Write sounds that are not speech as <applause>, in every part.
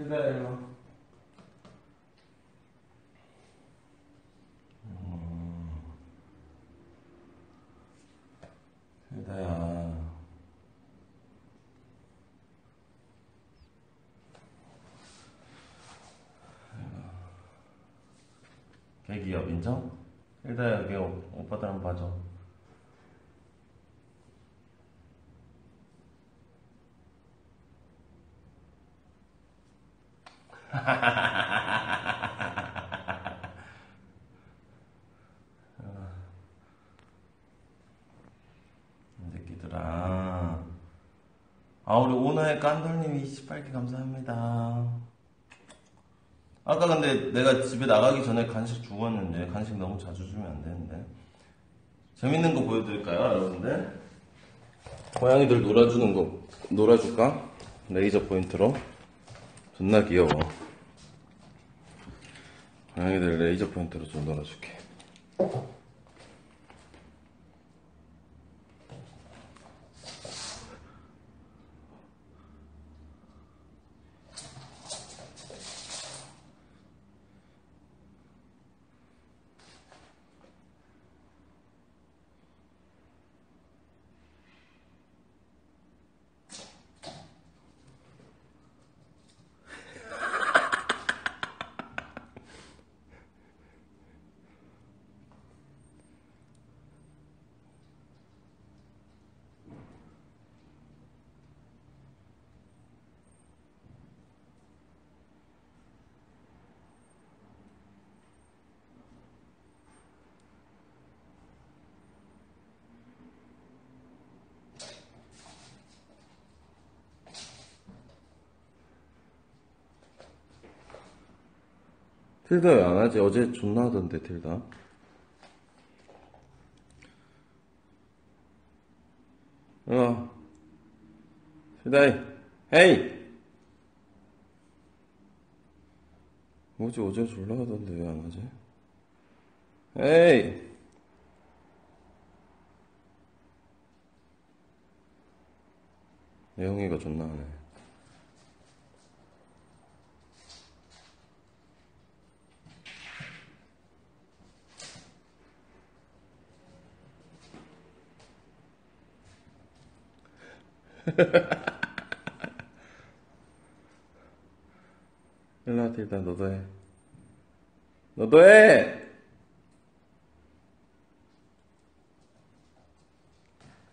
시작, 일로 와. 세다야. 개기업 인정? 일다야 여기 오- 오빠들 한번 봐줘. 이 새끼들아. 아 우리 오너의 깐돌님이 28개 감사합니다. 아까 근데 내가 집에 나가기 전에 간식 주웠는데 간식 너무 자주 주면 안 되는데 재밌는 거 보여드릴까요 여러분들? 고양이들 놀아주는 거 놀아줄까? 레이저 포인트로 존나 귀여워. 고양이들 레이저 포인트로 좀 놀아줄게 틸다 왜 안 하지? 어제 존나 하던데 틸다 어. 틸다이 헤이! 뭐지 어제 졸라 하던데 왜 안 하지? 에이! 내용이가 존나 하네 <laughs> 일로와 일단 너도 해. 너도 해!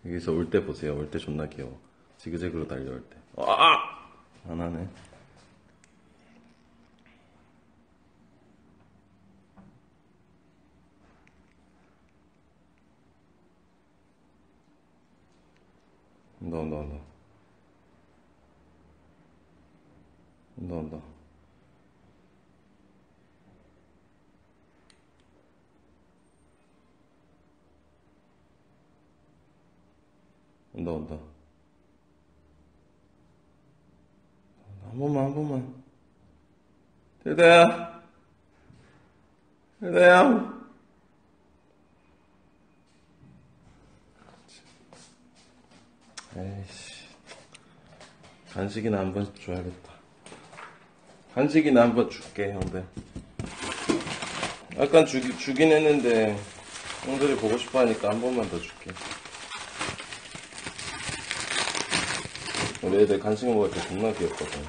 여기서 올 때 보세요. 올 때 존나 귀여워. 지그재그로 달려올 때. 아! 안 하네 너, 너, 너. 너, 너. 온다, 온다. 한 번만, 한 번만. 대다야. 대다야. 에이씨. 간식이나 한번 줘야겠다. 간식이나 한 번 줄게, 형들. 약간 주기, 주긴 했는데, 형들이 보고 싶어 하니까 한 번만 더 줄게. 우리 애들 간식 먹을 때 존나 귀엽거든.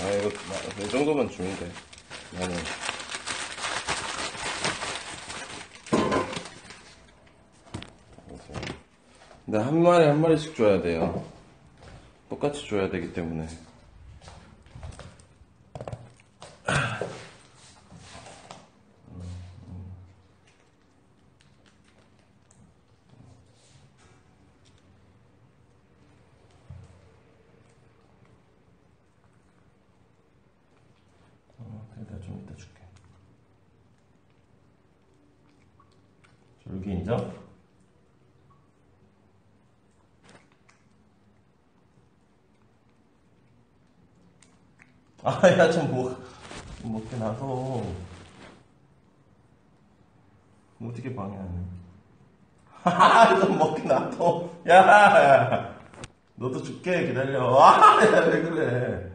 아, 이거, 나- 이 정도만 주면 돼. 나는. 근데 한 마리 한 마리씩 줘야 돼요. 똑같이 줘야 되기 때문에. 여기 이제 아야 좀뭐 먹게 나서? 뭐 어떻게 방해하냐 하좀 먹게 놔둬 야 너도 죽게 기다려. 아왜 그래?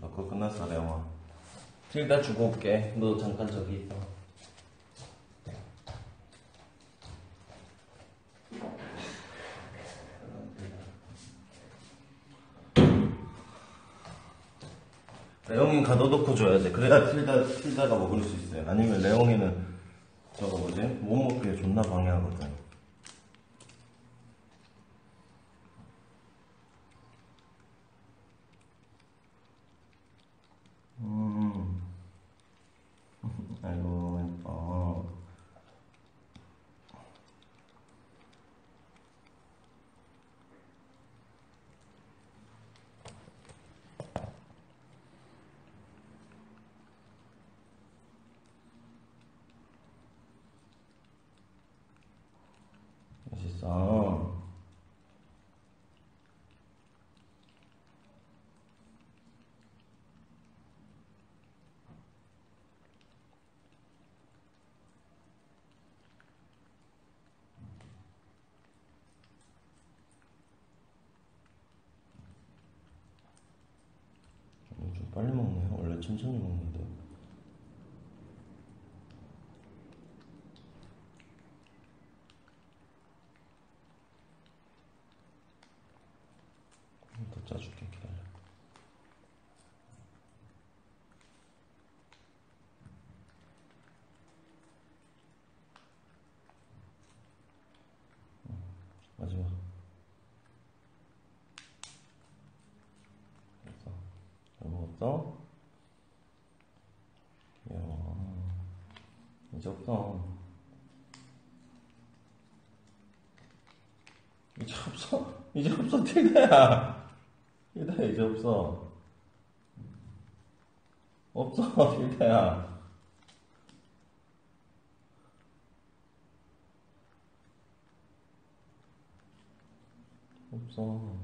오케이 너 그거 끝났어 레영아 틸다 주고 올게. 너 잠깐 저기 있어. 레옹이 가둬놓고 줘야지 그래야 틸다, 틸다가 먹을 수 있어요. 아니면 레옹이는 저거 뭐지? 못 먹게 존나 방해하거든 음. 아이고 예뻐 맛 있어. 빨리 먹네. 원래 천천히 먹는데 음, 더 짜줄게 기다려 음, 마지막 됐어 잘 먹었어? 귀여워 이제 없어? 이제 없어 틸다야. 틸다야 이제 없어. 없어 틸다야. 없어.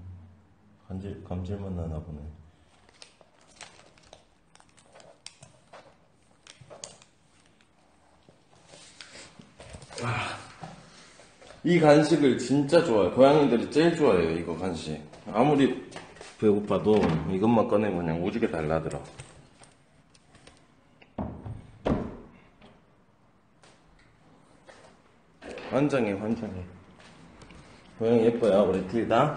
감질, 감질만 나나 보네 이 간식을 진짜 좋아해. 고양이들이 제일 좋아해요, 이거 간식. 아무리 배고파도 이것만 꺼내면 그냥 오지게 달라들어. 환장해, 환장해. 고양이 예뻐요, 우리 틸다.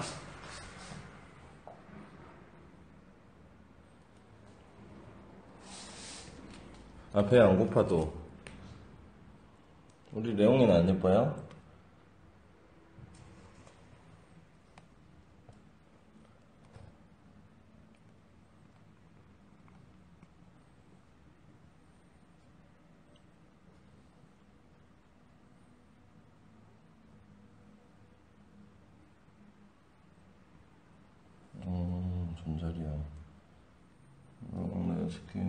아, 배 안 고파도. 우리 레옹이는 안 예뻐요? 음, 존잘이야. 어, 오늘 새끼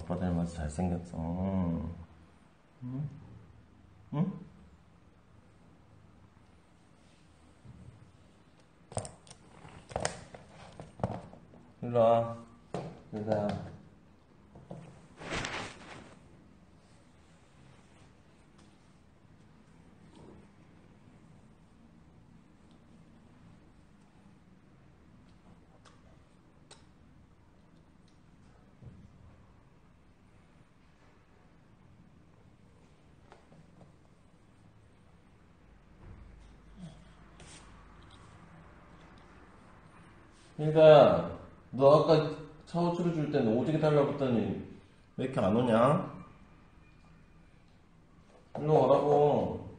아빠 닮아서 잘생겼어. 응? 응? 일로 와. 여자야. 그러니까 너 아까 차호추를 줄 때는 오지게 달라고 했더니 왜 이렇게 안 오냐? 일로 오라고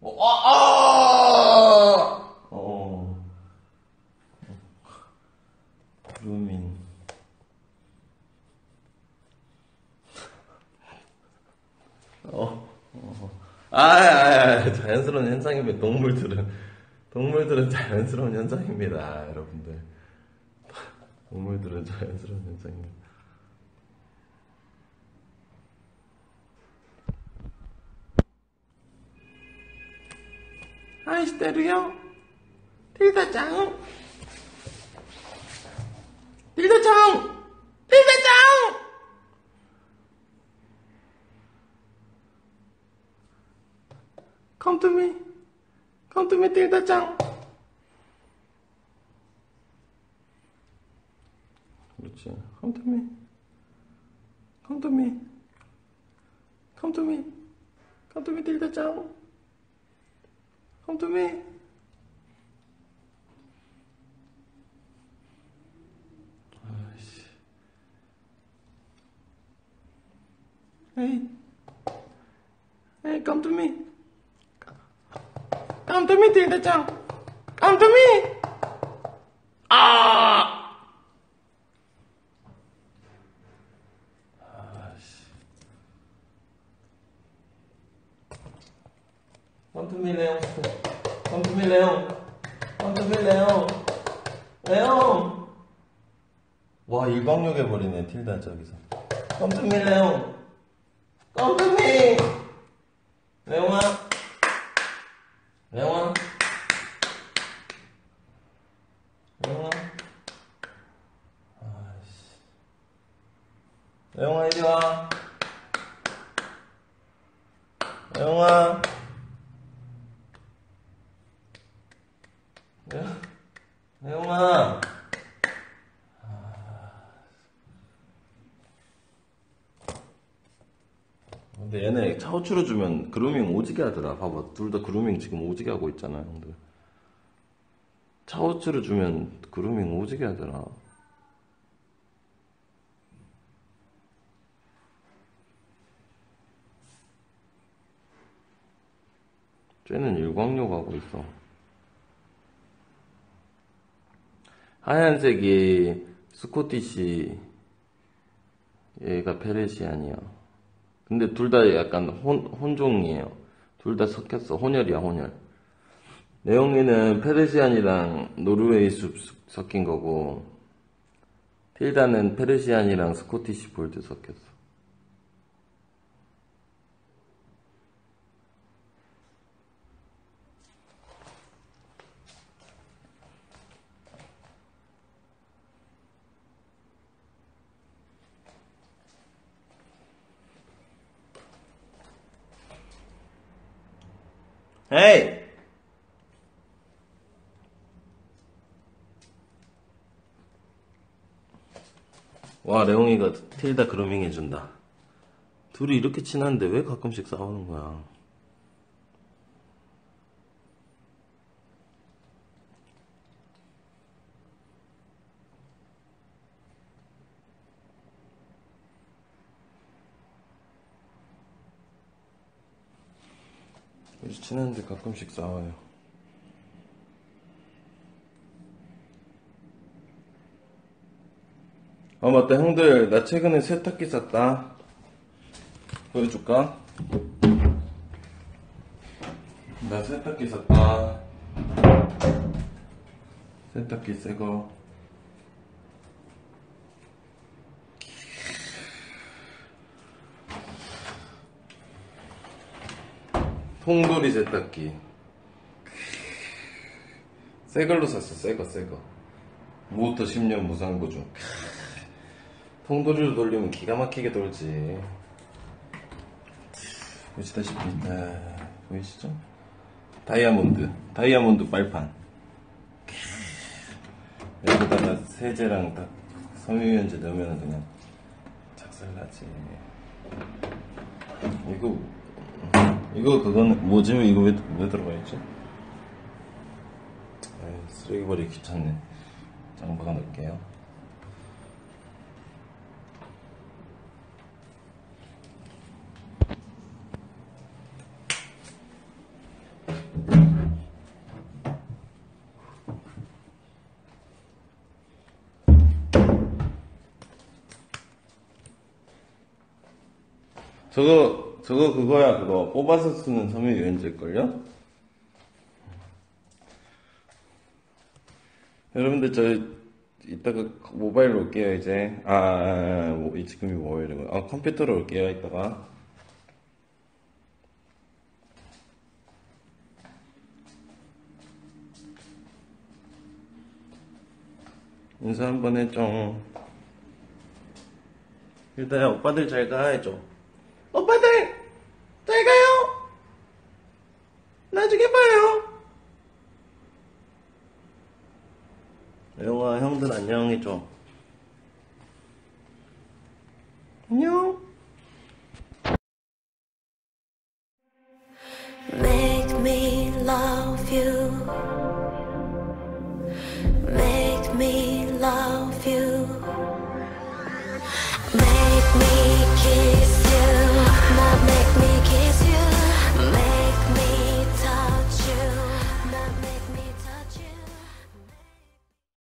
어, 아, 아! 어. 루밍. 어, 어. 아, 아, 아, 자연스러운 현상입니다. 동물들은. 동물들은 자연스러운 현상입니다, 여러분들. 동물들은 자연스러운 현상입니다. 아이씨, 때려요? 딜다짱! 딜다짱! 딜다짱! Me, 딜다짱. 그렇지. Come to me. Come to me. Come to me. Come to me, 딜다짱. Come to me. 아이씨. To me. Come to me, 딜다짱. Come to me. 아! 아씨. Come to me, 레옹. Come to me, 레옹. Come to me, 레옹. 레옹. 와, 일광욕 해버리네, 틸다 저기서. Come to me, 레옹. Come to me. 레옹아. 레옹아. 레옹아. 아이씨. 레옹아, 이리 와. 레옹아. 네? 레옹아. 근데 얘네 차우추로 주면 그루밍 오지게 하더라. 봐봐. 둘 다 그루밍 지금 오지게 하고 있잖아, 형들. 차우추로 주면 그루밍 오지게 하더라. 쟤는 일광욕 하고 있어. 하얀색이 스코티시, 얘가 페레시안이야. 근데 둘 다 약간 혼, 혼종이에요. 둘 다 섞였어. 혼혈이야, 혼혈. 내용이는 페르시안이랑 노르웨이 숲 섞인 거고, 틸다는 페르시안이랑 스코티시 볼드 섞였어. 에이! 와, 레옹이가 틸다 그루밍 해준다. 둘이 이렇게 친한데 왜 가끔씩 싸우는 거야? 우리 친한데 가끔씩 싸워요. 아 맞다 형들 나 최근에 세탁기 샀다 보여줄까? 나 세탁기 샀다 세탁기 새거 통돌이 세탁기. 새 걸로 샀어 새거 새거. 모터 10년 무상보증 통돌이로 돌리면 기가 막히게 돌지. 보시다시피 네, 보이시죠? 다이아몬드 다이아몬드 빨판. 여기다가 세제랑 딱 섬유유연제 넣으면 그냥 작살나지. 이거 이거 그건 뭐지? 이거 왜, 왜 들어가 있지? 에이, 쓰레기 버리기 귀찮네 장바가 넣을게요 저거 저거 그거야, 그거. 뽑아서 쓰는 섬유 유연제일걸요? 여러분들, 저, 이따가 모바일로 올게요, 이제. 아, 아, 아, 뭐, 이 지금이 뭐예요? 아, 컴퓨터로 올게요, 이따가. 인사 한번 해줘. 일단 오빠들 잘 가 해줘. 오빠들 잘 가요. 나중에 봐요. 영아 형들 안녕 해줘.